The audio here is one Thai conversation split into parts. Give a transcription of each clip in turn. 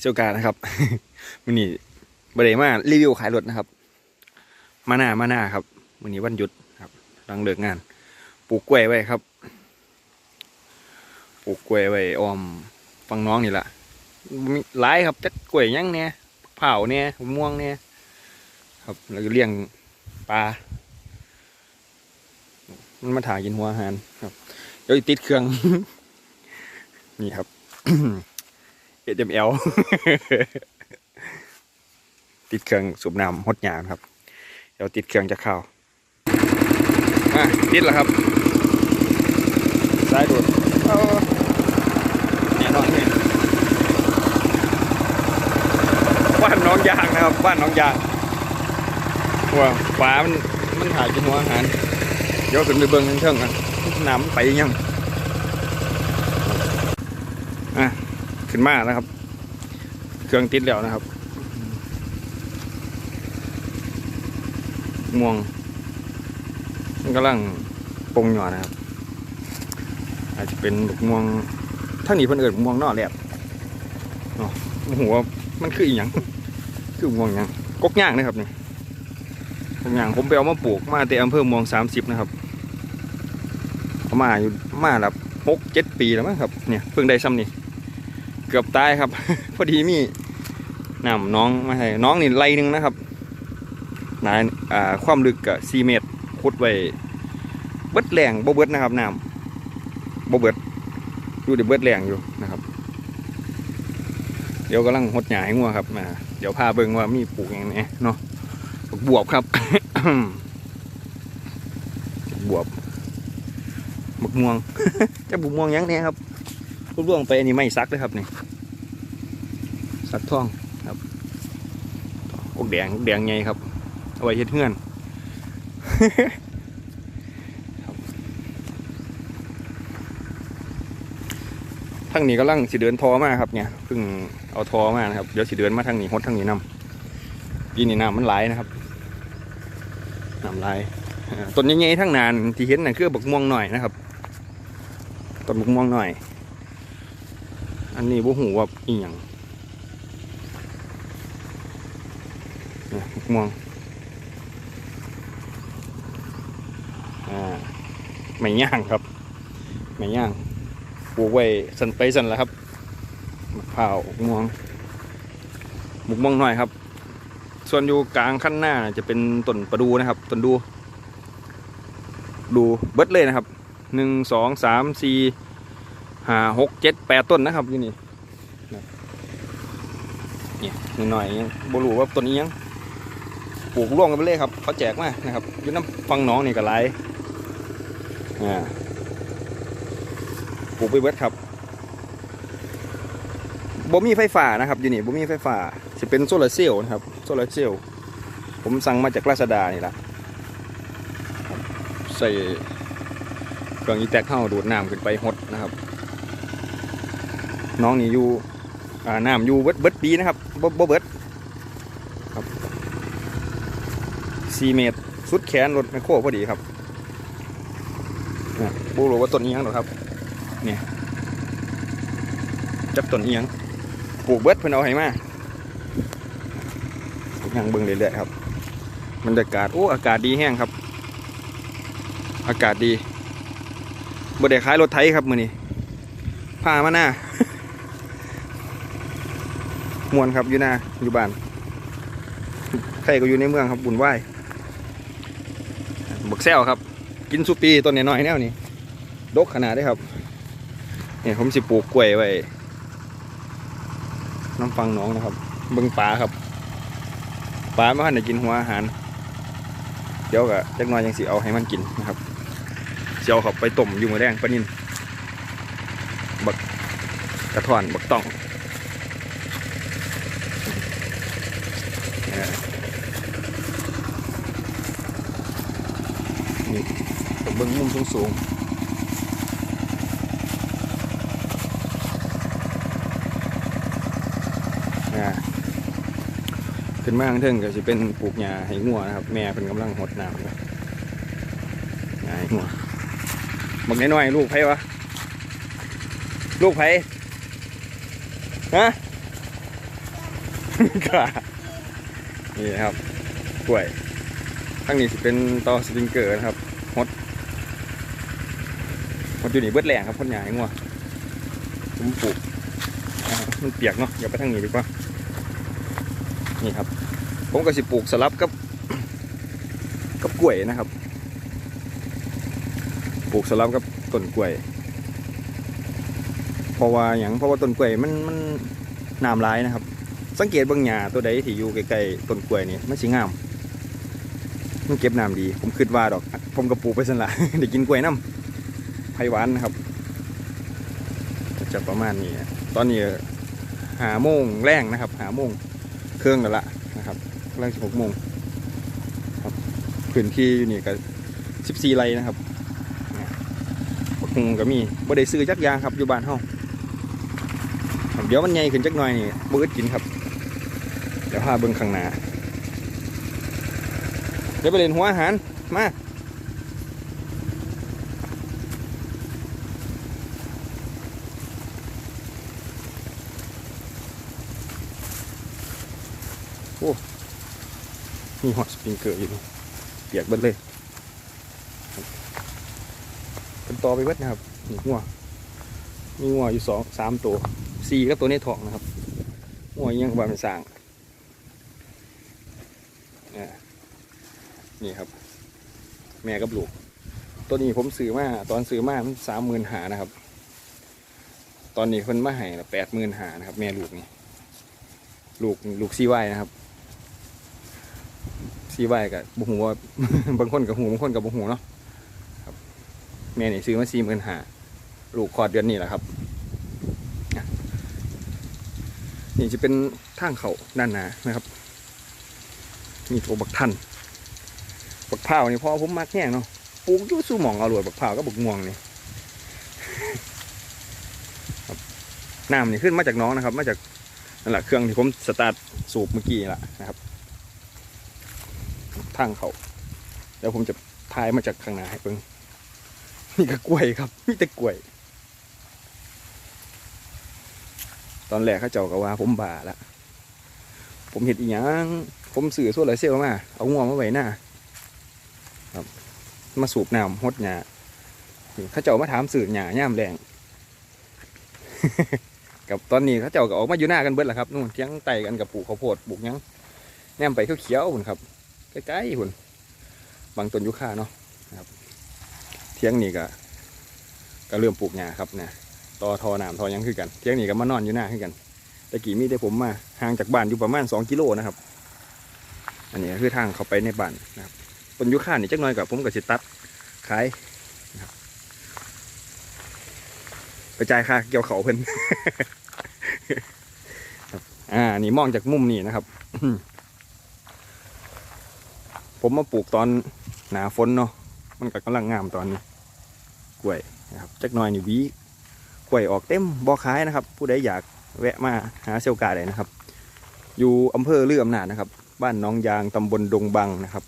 เซียวกานะครับวันนี้บริมารีวิวขายรถนะครับ มาหน้ามาหน้าครับวันนี้วันหยุดครับหลังเลิกงาน ปลูกกล้วยไว้ครับ ปลูกกล้วยไว้ออมฟังน้องนี่แหละหลายครับจักกล้วยยังเนี่ยเผาเนี่ยม่วงเนี่ยครับแล้วก็เลี้ยงปลา มันมาถ่ายกินหัวอาหารครับเดี๋ยวติดเครื่อง นี่ครับ HML ติดเครื่องสูบน้ำหดหยามครับ เดี๋ยวติดเครื่องจะเข้าอะติดแล้วครับสายดูดเอาเนี่ยนอนเนี่ยบ้านน้องยางนะครับบ้านน้องยางว่าฟ้ามันมันถ่ายกินหัวอาหารเดี๋ยวขึ้นไปเบิ่งเทิงๆอะน้ำไปยังอะ ขึ้นมาแล้วครับ เครื่องติดแล้วนะครับ ม่วงมันกำลังปงหย่อนะครับ อาจจะเป็นลูกม่วงท่านี้เพิ่นเอิดม่วงนอกแหลบโอ้โหว่ามันคืออีหยังคือม่วงหยังกกย่างนะครับนี่กกย่างผมไปเอามาปลูกมาแต่อำเภอม่วงสามสิบนะครับมาอยู่มาแล้วหกเจ็ดปีแล้วมั้งครับเนี่ยเพิ่งได้ซ้ำนี่ เกือบตายครับ พอดีมีน้ำน้องมาให้น้องนี่ไรหนึ่งนะครับนายความลึกกับสี่เมตรขุดไว้เบิดแรงบ่เบิดนะครับน้ำบ่เบิดอยู่เดี๋ยวเบิดแรงอยู่นะครับ เดี๋ยวกำลังหดหยาให้งัวครับมาเดี๋ยวพาเบิ่งว่ามีปลูกอย่างไงเนาะบวบครับบวบบักม่วงจะบักม่วงยังเนี่ยครับ ร่วงไปอันนี้ไม่ซักเลยครับนี่ซักท่องครับอกแดงอกแดงไงครับ เอาไว้เฮ็ดเฮือนทางนี้กำลังสิเดินทอมาครับเนี่ยเพิ่งเอาทอมานะครับเดี๋ยวสิเดินมาทางนี้ฮดทางนี้นำปีนี้น้ำมันไหลนะครับน้ำไหลต้นใหญ่ๆทั้งนานที่เห็นน่ะคือบักม่วงหน่อยนะครับต้นบักม่วงหน่อย อันนี้บ่หูว่าอีหยังเนี่ยบักม่วงอ่าไม่ย่างครับ ไม่ย่างปลูกไว้สันไปสันแล้วครับมะพร้าวบักม่วงบักม่วงหน่อยครับ ส่วนอยู่กลางขั้นหน้าจะเป็นต้นประดูนะครับต้นดู ดูเบิดเลยนะครับหนึ่งสองสามสี่ ห้าหกเจ็ดแปดต้นนะครับอยู่นี่นี่หน่อยๆยังบรูว่าต้นนี้ยังปลูกร่วงกันไปเลยครับเขาแจกมานะครับยู่น้ำฟังน้องนี่ก็หลายอ่าปลูกไปเบิดครับบ่มีไฟฟ้านะครับอยู่นี่บ่มีไฟฟ้าจะเป็นโซลาร์เซลล์นะครับโซลาร์เซลล์ผมสั่งมาจากราชดานี่แหละใส่เครื่องอีแตกเข้าดูดน้ำขึ้นไปหดนะครับ น้องนี่อยู่น้ำอยู่เบิดเบิดปีนะครับบ่บ่เบิดครับสี่เมตรสุดแขนรถไมคโครพอดีครับนะบูรู้ว่าต้นนี้ยังหรอครับเนี่ยจับต้นนี้ยังปลูกเบิดเพิ่อนเอาให้มายังเบิ่งเรื่อยๆครับบรรยากาศโอ้อากาศดีแห้งครับ อากาศดีบ่ได้ขายรถไถครับมือนี้พามาหน้า มวนครับอยู่หน้าอยู่บ้านใครก็อยู่ในเมืองครับบุญไหวบักแซวครับ กินสุปีต้นน้อยๆแนวนี้ดกขนาดได้ครับเนี่ยผมสิปลูกกล้วยไว้น้ำฟังน้องนะครับเบิงปลาครับปลาไม่ทันได้กินหัวอาหาร เดี๋ยวก็จักน้อยยังสิเอาให้มันกินนะครับเจียวเขาไปต้มอยู่มือแดงปลานินบักกระท่อนบักต้องเออนี่ผม เบิ้งมุมสูงสูงๆอ่าขึ้นมาข้างเทิงก็จะเป็นปลูกหญ้าให้งัวนะครับ แม่เป็นกำลังหดน้ำอยู่หญ้าให้งัวบักน้อยๆลูกไผวะ ลูกไผฮะค่ะนี่นะครับกล้วยข้างนี้สิเป็นตอสปริงเกอร์นะครับ ฮดฮดอยู่นี่เบิดแรงครับพ่นใหญ่งัวผมปลูกมันเปียกเนาะอย่าไปทางนี้ดีกว่า นี่ครับ ผมก็สิปลูกสลับกับ กับกล้วยนะครับ ปลูกสลับกับต้นกล้วย เพราะว่าอย่างเพราะว่าต้นกล้วยมันมันน้ำร้ายนะครับ สังเกตบางหญ้าตัวใดที่อยู่ใกล้ๆต้นกล้วยนี่มันสิงาม มันเก็บน้ำดี ผมคิดว่าดอก ผมก็ปลูกไปสันละได้กินกล้วยน้ำ ไผ่หวานนะครับจะประมาณนี้ ตอนนี้หาโมงแรงนะครับ หาโมงเครื่องแล้วละนะครับกำลังหกโมงครับพื้นที่อยู่นี่ก็สิบสี่ไรนะครับบักฮุงก็มีบ่ได้ซื้อจักยางครับอยู่บ้านเฮาเดี๋ยวมันใหญ่ขึ้นจักหน่อยนี่บ่อึดกินครับ เดี๋ยวพาเบิ่งข้างหน้าเดี๋ยวไปเล่นหัวอาหารมา อ้มีฮอตสปริงเกอร์อยู่เปียกเบิดเลยเป็นต่อไปเบิดนะครับนี่หัวมีหัวอยู่สองสามตัวสี่กับตัวนี้ทองนะครับหัวยังบานเป็นสางอ่านี่ครับ แม่กับลูก ตัวนี้ผมซื้อมาตอนซื้อมามันสามหมื่นหานะครับ ตอนนี้คนมาให้แปดหมื่นหานะครับ แม่ลูกนี่ลูกลูกซีไวนะครับ ซีไว้กับบุหูว่าบางคนกับหูบางคนกับบุหูเนาะครับแม่นี่ซื้อมาสี่หมื่นหาลูกคอดเดือนนี้แหละครับ นี่จะเป็นทางเขาด้านหน้านะครับ มีตัวบักทันบักพร้านี่พอผมมักแห้งเนาะปลูกยู่สู้หมองเอารวยบักพร้าก็บักม่วงนี่ครับน้ำนี่ขึ้นมาจากน้องนะครับ มาจากนั่นแหละเครื่องที่ผมสตาร์ทสูบเมื่อกี้แหละนะครับ ทางเขาเดี๋ยวผมจะทายมาจากข้างหน้าให้เพิ่งนี่ก็กล้วยครับนี่แต่กล้วย ตอนแรกเขาเจ้าก็ว่าผมบ้าละผมเห็นอีหยังผมสื่อโซลาร์เซลล์มา เอางวงมาไว้หน้ามาสูบน้ำหดหญ้าเขาเจ้ามาถามสื่อหญ้าย่ามแรงกับตอนนี้เขาเจ้าก็ออกมาอยู่หน้ากันเบิดแหละครับนู่นเทียงไต่กันกับปลูกข้าวโพดปลูกยังแนมไปเขียวๆหุ่นครับ ใกล้ๆหุ่นบางต้นยุค่าเนาะนะครับ เที่ยงนี่ก็ก็เริ่มปลูกหญ้าครับเนี่ยต่อทอน้ำทอยังคือกัน เที่ยงนี่ก็มานอนอยู่หน้าคือกันแต่กี้มีแต่ผมมาห่างจากบ้านอยู่ประมาณสองกิโลนะครับ อันนี้คือทางเข้าไปในบ้านนะครับต้นยุค่านี่จักหน่อยกับผมกับสิตัดขายนะครับไปจ่ายค่าเกี่ยวเขาเพิ่นอ่า นี่มองจากมุมนี้นะครับ ผมมาปลูกตอนหนาฝนเนาะมันก็กำลังงามตอนนี้กล้วยนะครับจักหน่อยนี่วีกล้วยออกเต็มบ่อขายนะครับ ผู้ใดอยากแวะมาหาเซลกาได้นะครับ อยู่อำเภอเลืออำนาจนะครับ บ้านน้องยางตำบลดงบังนะครับ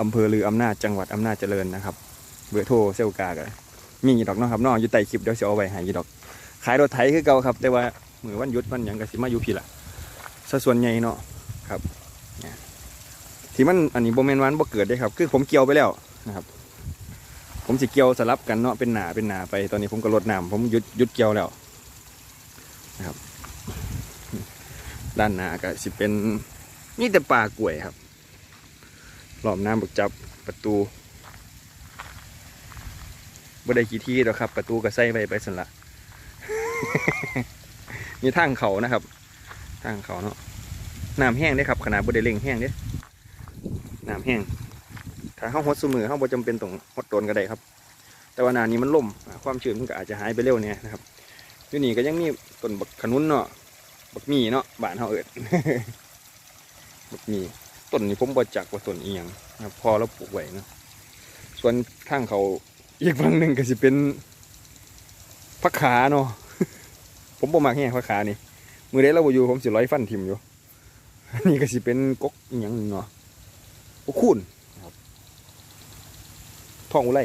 อำเภอลืออำนาจจังหวัดอำนาจเจริญนะครับ เบอร์โทรเซลกากันมีอยู่ดอกเนาะครับนาะอยู่ใต้คลิปเดี๋ยวจะเอาไว้ห้อยู่ดอก ขายรถไถคือเก่าครับ แต่ว่ามือวันยุดวันยังก็สิมาอยู่พี่ละซะส่วนใหญ่เนาะครับเนี่ย ที่มันอันนี้โบเมนวันบ่เกิดได้ครับ คือผมเกี่ยวไปแล้วนะครับ ผมสิเกี่ยวสลับกันเนาะเป็นหนาเป็นหนาไปตอนนี้ผมก็ลดน้ำผมหยุดหยุดเกี่ยวแล้วนะครับ ด้านหน้าก็สิเป็นนี่แต่ป่ากล้วยครับรอบน้ำบักจับประตูบ่ได้กี่ที่หรอกครับ ประตูก็ใส่ไว้ไปสันละมีทางเขานะครับ ทางเขาเนาะน้ำแห้งได้ครับขนาดบ่ได้เล่งแห้งเด้ น้ำแห้งถ้าเขาหดสมือเขาบ่จำเป็นต้องหดโดนก็ได้ครับ แต่ว่านานี้มันล่มความชื้นมันก็อาจจะหายไปเร็วเนี่ยนะครับอยู่นี่ก็ยังมีต้นบักขนุนเนาะบักมีเนาะบ้านเขาเอิดบักมีต้นนี้ผมบ่จักว่าต้นอีหยังนะพอเราปลูกไว้เนาะส่วนทางเขาอีกฝั่งหนึ่งก็สิเป็นพักขาเนาะผมบ่มักแห้พักขานี่มือเด้เราบ่อยู่ผมสิร้อยฟันทิมอยู่อันนี้ก็สิเป็นกกอีหยังเนาะ กกคูนนะครับทองอุไร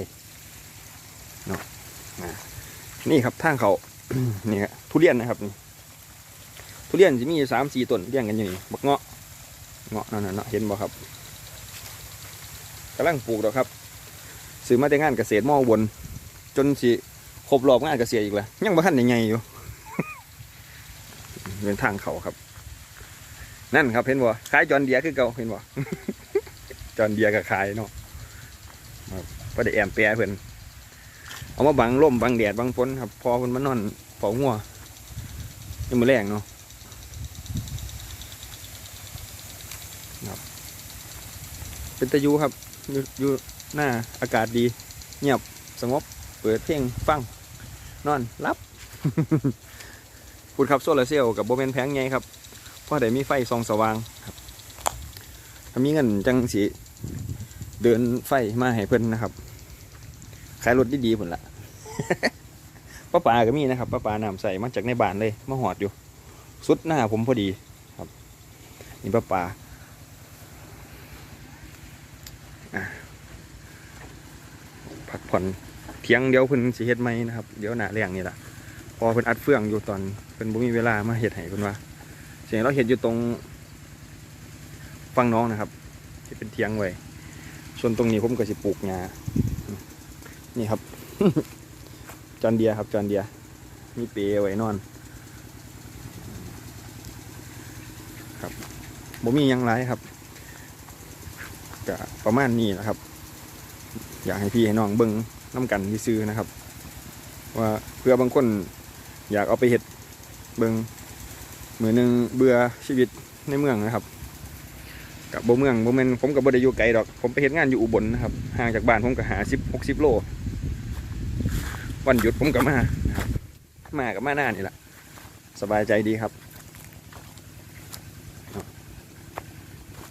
เนาะอ่านี่ครับทางเขานี่ครับทุเรียนนะครับนี่ทุเรียนสิมีสามสี่ต้นเรียงกันอยู่นี่บักเงาะเงาะนั่นน่ะเนาะเห็นบ่ครับกำลังปลูกดอกครับซื้อมาแต่งานเกษตรมออุบนจนสิครบรอบงานเกษตรอีกแล้วยังบ่ทันได้ใหญ่อยู่เป็นทางเขาครับ นั่นครับเห็นบ่ขายจอนเดียคือเก่าเห็นบ่ จอนเดียก็ขายเนาะครับบ่ได้แอมแปรเพิ่อนเอามาบังลมบังแดดบังฝนครับ พอเพิ่นมานอนเฝ้าหัวยังมื้อแรงเนาะครับ เป็นตะยูครับอยู่อยู่หน้าอากาศดี เงียบสงบ เปิดเพลงฟัง นอนรับพูดครับโซลาร์เซลล์กับโบเมนแพงไงครับพราะได้มีไฟส่องสว่างครับถ้ามีเงินจังสี เดินไฟมาให้เพิ่นนะครับ ขายรถดีๆผลละป้าปลาก็มีนะครับป้าปลาน้ำใส่มาจากในบ้านเลยมาหอดอยู่ สุดหน้าผมพอดีครับ นี่ป้าปลาพักผ่อนเที่ยงเดียวเพิ่นสิเฮ็ดไหมนะครับเดี๋ยวหน้าแรงนี่แหละพอเพิ่นอัดเฟืองอยู่ตอนเพิ่นบ่มีเวลามาเฮ็ดให้เพิ่นว่าเสียงเราเฮ็ดอยู่ตรงฟังน้องนะครับ ที่เป็นเทียงไว้ส่วนตรงนี้ผมก็สิปลูกหญ้านี่ครับ จอนเดียครับจอนเดียมีเปย์ไว้นอน ครับบ่มียังไรครับก็ประมาณนี้นะครับ อยากให้พี่ให้น้องเบิ่งน้ำกันซื่อนะครับ ว่าเพื่อบางคนอยากเอาไปเห็ดเบิงมือหนึ่งเบื่อชีวิตในเมืองนะครับ กับโบเมืองโบแมนผมกับโบได้อยู่ไกลดอก ผมไปเห็ดงานอยู่อุบลนะครับห่างจากบ้านผมก็หาสิบหกสิบโล วันหยุดผมก็มาครับมากับมาหน้านี่แหละสบายใจดีครับ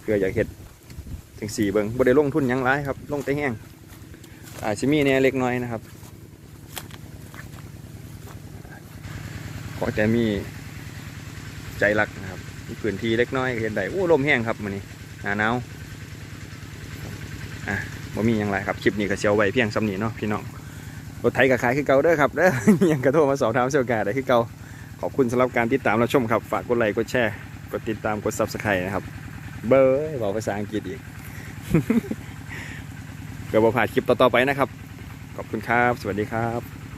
เพื่ออยากเห็ดถึงสี่เบิงบ่ได้ลงทุนยังไรครับ ลงแต่แห้งอาจจะมีเนี่ยเล็กน้อยนะครับขอแต่มีใจรักนะครับมีพื้นที่เล็กน้อยเห็นได้โอ้ลมแห้งครับมันนี้ หนาหนาวอะบ่มีอย่างไรครับคลิปนี้ก็เชียวไว้เพียงสำนีเนาะพี่น้องรถไถกับขายคือเก่าเด้อครับเด้อยังกระโทรมาสอบถามเซลกาได้คือเก่าขอบคุณสำหรับการติดตามรับชมครับฝากกดไลค์กดแชร์กดติดตามกด subscribe นะครับ เบอร์บอกภาษาอังกฤษอีกเพื่อบ่าดคลิปต่อๆไปนะครับ ขอบคุณครับ สวัสดีครับ